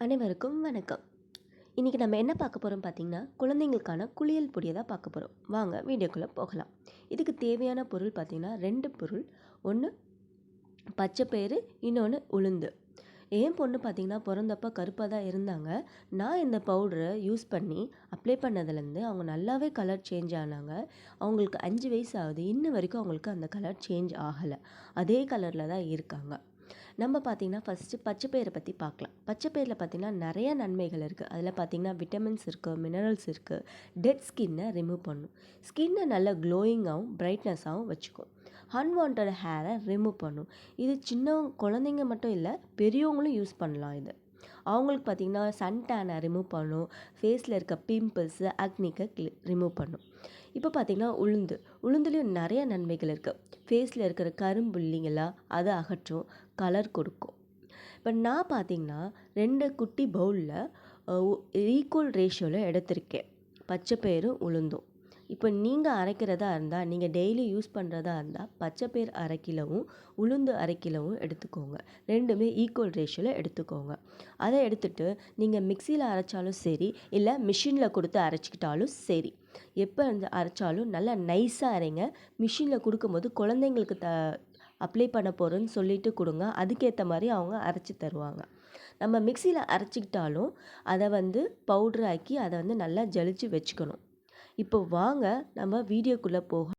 அனைவருக்கும் வணக்கம். இன்றைக்கி நம்ம என்ன பார்க்க போகிறோம் பார்த்தீங்கன்னா குழந்தைங்களுக்கான குளியல் பொடியை தான் பார்க்க போகிறோம் வாங்க வீடியோக்குள்ளே போகலாம். இதுக்கு தேவையான பொருள் பார்த்திங்கன்னா ரெண்டு பொருள். ஒன்று பச்சைப்பயிறு இன்னொன்று உளுந்து. என் பொண்ணு பார்த்திங்கன்னா பிறந்தப்ப கருப்பாக தான் இருந்தாங்க. நான் இந்த பவுடரை யூஸ் பண்ணி அப்ளை பண்ணதுலேருந்து அவங்க நல்லாவே கலர் சேஞ்ச் ஆனாங்க. அவங்களுக்கு அஞ்சு வயசு ஆகுது. இன்ன வரைக்கும் அவங்களுக்கு அந்த கலர் சேஞ்ச் ஆகலை. அதே கலரில் தான் இருக்காங்க. நம்ம பார்த்திங்கன்னா ஃபஸ்ட்டு பச்சைப்பயிரை பற்றி பார்க்கலாம். பச்சைப்பயிரில் பார்த்திங்கன்னா நிறைய நன்மைகள் இருக்குது அதில் பார்த்திங்கன்னா விட்டமின்ஸ் இருக்குது மினரல்ஸ் இருக்குது டெட் ஸ்கின்னை ரிமூவ் பண்ணும். ஸ்கின்னை நல்லா க்ளோயிங்காகவும் பிரைட்னஸாகவும் வச்சுக்கும். அன்வான்ட் ஹேரை ரிமூவ் பண்ணும். இது சின்ன குழந்தைங்க மட்டும் இல்லை பெரியவங்களும் யூஸ் பண்ணலாம் இது. அவங்களுக்கு பார்த்திங்கன்னா சன் டேனை ரிமூவ் பண்ணும். ஃபேஸில் இருக்க பிம்பிள்ஸு அக்னிக்கை கிளி ரிமூவ் பண்ணும். இப்போ பார்த்திங்கன்னா உளுந்து. உளுந்துலேயும் நிறைய நன்மைகள் இருக்குது ஃபேஸில் இருக்கிற கரும்புள்ளிங்களா அதை அகற்றும். கலர் கொடுக்கும். இப்போ நான் பார்த்திங்கன்னா ரெண்டு குட்டி பவுலில் ஈக்குவல் ரேஷியோவில் எடுத்திருக்கேன். பச்சை பயிரும் உளுந்தும். இப்போ நீங்கள் அரைக்கிறதா இருந்தால் நீங்கள் டெய்லி யூஸ் பண்ணுறதா இருந்தால் பச்சைப்பயிர் அரை கிலோவும் உளுந்து அரை கிலோவும் எடுத்துக்கோங்க. ரெண்டுமே ஈக்குவல் ரேஷியோவில் எடுத்துக்கோங்க. அதை எடுத்துகிட்டு நீங்கள் மிக்சியில் அரைச்சாலும் சரி இல்லை மிஷினில் கொடுத்து அரைச்சிக்கிட்டாலும் சரி. எப்போ வந்து அரைச்சாலும் நல்லா நைஸாக அரைங்க. மிஷினில் கொடுக்கும்போது குழந்தைங்களுக்கு த அப்ளை பண்ண போகிறோன்னு சொல்லிட்டு கொடுங்க. அதுக்கேற்ற மாதிரி அவங்க அரைச்சி தருவாங்க. நம்ம மிக்சியில் அரைச்சிக்கிட்டாலும் அதை வந்து பவுட்ரு ஆக்கி அதை வந்து நல்லா ஜலிச்சு வச்சுக்கணும். இப்போ வாங்க நம்ம வீடியோக்குள்ளே போக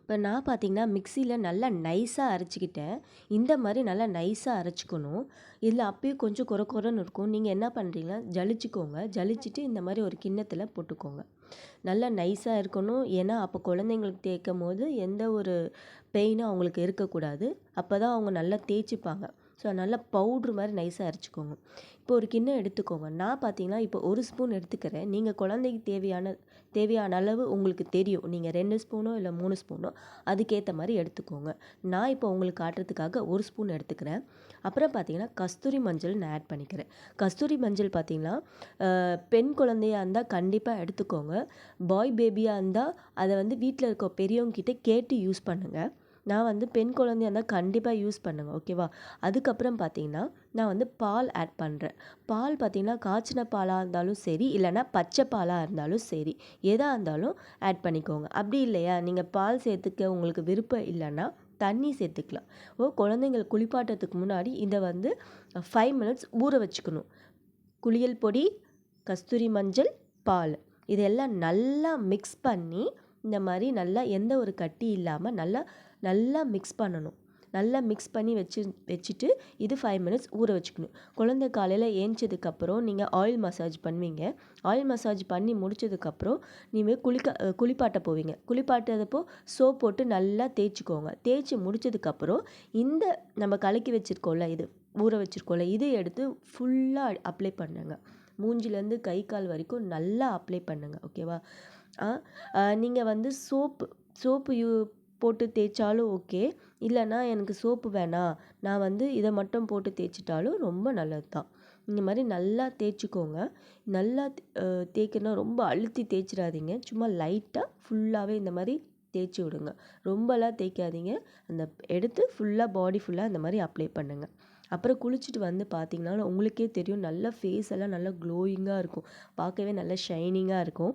இப்போ நான் பார்த்தீங்கன்னா மிக்சியில் நல்லா நைஸாக அரைச்சிக்கிட்டேன். இந்த மாதிரி நல்லா நைஸாக அரைச்சிக்கணும். இதில் அப்பயும் கொஞ்சம் குறை குறைன்னு இருக்கும். நீங்கள் என்ன பண்ணுறீங்கன்னா ஜலிச்சுக்கோங்க. ஜலிச்சுட்டு இந்த மாதிரி ஒரு கிண்ணத்தில் போட்டுக்கோங்க. நல்லா நைஸாக இருக்கணும். ஏன்னா அப்போ குழந்தைங்களுக்கு தேய்க்கும் போது எந்த ஒரு பெயினும் அவங்களுக்கு இருக்கக்கூடாது. அப்போ தான் அவங்க நல்லா தேய்ச்சிப்பாங்க. ஸோ நல்லா பவுட்ரு மாதிரி நைஸாக அரைச்சிக்கோங்க. இப்போ ஒரு கிண்ணம் எடுத்துக்கோங்க. நான் பார்த்தீங்கன்னா இப்போ ஒரு ஸ்பூன் எடுத்துக்கிறேன். நீங்கள் குழந்தைக்கு தேவையான தேவையான அளவு உங்களுக்கு தெரியும். நீங்கள் ரெண்டு ஸ்பூனோ இல்லை மூணு ஸ்பூனோ அதுக்கேற்ற மாதிரி எடுத்துக்கோங்க. நான் இப்போ உங்களுக்கு காட்டுறதுக்காக ஒரு ஸ்பூன் எடுத்துக்கிறேன். அப்புறம் பார்த்தீங்கன்னா கஸ்தூரி மஞ்சள் நான் ஆட் பண்ணிக்கிறேன். கஸ்தூரி மஞ்சள் பார்த்தீங்கன்னா பெண் குழந்தையாக இருந்தால் கண்டிப்பாக எடுத்துக்கோங்க. பாய் பேபியாக இருந்தால் அதை வந்து வீட்டில் இருக்க பெரியவங்க கிட்டே கேட்டு யூஸ் பண்ணுங்கள் நான் வந்து பெண் குழந்தையா இருந்தால் கண்டிப்பாக யூஸ் பண்ணுங்க ஓகேவா அதுக்கப்புறம் பார்த்தீங்கன்னா நான் வந்து பால் ஆட் பண்ணுறேன் பால் பார்த்தீங்கன்னா காய்ச்சின பாலாக இருந்தாலும் சரி இல்லைனா பச்சை பாலாக இருந்தாலும் சரி எதாக இருந்தாலும் ஆட் பண்ணிக்கோங்க. அப்படி இல்லையா? நீங்கள் பால் சேர்த்துக்க உங்களுக்கு விருப்பம் இல்லைன்னா தண்ணி சேர்த்துக்கலாம். ஓ குழந்தைங்கள் குளிப்பாட்டத்துக்கு முன்னாடி இதை வந்து ஃபைவ் மினிட்ஸ் ஊற வச்சுக்கணும். குளியல் பொடி கஸ்தூரி மஞ்சள் பால். இதெல்லாம் நல்லா மிக்ஸ் பண்ணி இந்த மாதிரி நல்லா எந்த ஒரு கட்டி இல்லாமல் நல்லா நல்லா மிக்ஸ் பண்ணணும். நல்லா மிக்ஸ் பண்ணி வச்சு வச்சுட்டு இது ஃபைவ் மினிட்ஸ் ஊற வச்சுக்கணும். குழந்தை காலையில் ஏஞ்சதுக்கப்புறம் நீங்கள் ஆயில் மசாஜ் பண்ணுவீங்க. ஆயில் மசாஜ் பண்ணி முடிச்சதுக்கப்புறம் நீங்கள் குளிக்க குளிப்பாட்ட போவீங்க. குளிப்பாட்டுறதப்போ சோப் போட்டு நல்லா தேய்ச்சிக்கோங்க. தேய்ச்சி முடிச்சதுக்கப்புறம் இந்த நம்ம கலக்கி வச்சுருக்கோம்ல இது ஊற வச்சுருக்கோம்ல இதை எடுத்து ஃபுல்லாக அப்ளை பண்ணுங்க. மூஞ்சிலேருந்து கை கால் வரைக்கும் நல்லா அப்ளை பண்ணுங்கள் ஓகேவா நீங்கள் வந்து சோப்பு சோப்பு யூ போட்டு தேய்ச்சாலும் ஓகே இல்லைனா எனக்கு சோப்பு வேணாம். நான் வந்து இதை மட்டும் போட்டு தேய்ச்சிட்டாலும் ரொம்ப நல்லது தான் இந்த மாதிரி நல்லா தேய்ச்சிக்கோங்க. நல்லா தேய்க்கணும் ரொம்ப அழுத்தி தேய்ச்சிடாதீங்க. சும்மா லைட்டாக ஃபுல்லாகவே இந்த மாதிரி தேய்ச்சி விடுங்க. ரொம்பலாம் தேய்க்காதீங்க. அந்த எடுத்து ஃபுல்லாக பாடி ஃபுல்லாக இந்த மாதிரி அப்ளை பண்ணுங்கள் அப்புறம் குளிச்சுட்டு வந்து பார்த்தீங்கன்னா உங்களுக்கே தெரியும் நல்ல ஃபேஸ் எல்லாம் நல்லா க்ளோயிங்காக இருக்கும். பார்க்கவே நல்லா ஷைனிங்காக இருக்கும்.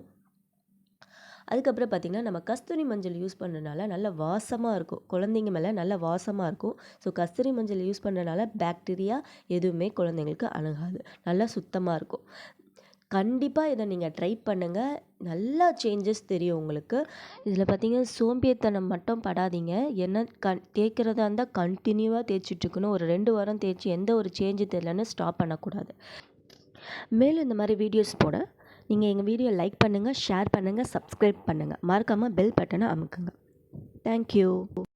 அதுக்கப்புறம் பார்த்திங்கன்னா நம்ம கஸ்தூரி மஞ்சள் யூஸ் பண்ணுறதுனால நல்ல வாசமாக இருக்கும். குழந்தைங்க மேலே நல்ல வாசமாக இருக்கும். ஸோ கஸ்தூரி மஞ்சள் யூஸ் பண்ணுறதுனால பாக்டீரியா எதுவுமே குழந்தைங்களுக்கு அணுகாது. நல்லா சுத்தமாக இருக்கும். கண்டிப்பாக இதை நீங்கள் ட்ரை பண்ணுங்கள் நல்லா சேஞ்சஸ் தெரியும் உங்களுக்கு. இதில் பார்த்தீங்கன்னா சோம்பேத்தனம் மட்டும் படாதீங்க. என்ன கண் தேய்க்கிறதா இருந்தால் கண்டினியூவாக தேய்ச்சிட்ருக்கணும் ஒரு ரெண்டு வாரம் தேய்ச்சி எந்த ஒரு சேஞ்சு தெரியலன்னு ஸ்டாப் பண்ணக்கூடாது. மேலும் இந்த மாதிரி வீடியோஸ் போட நீங்கள் எங்கள் வீடியோ லைக் பண்ணுங்கள் ஷேர் பண்ணுங்கள் சப்ஸ்கிரைப் பண்ணுங்கள் மறக்காமல் பெல் பட்டனை அமுக்குங்க. தேங்க்யூ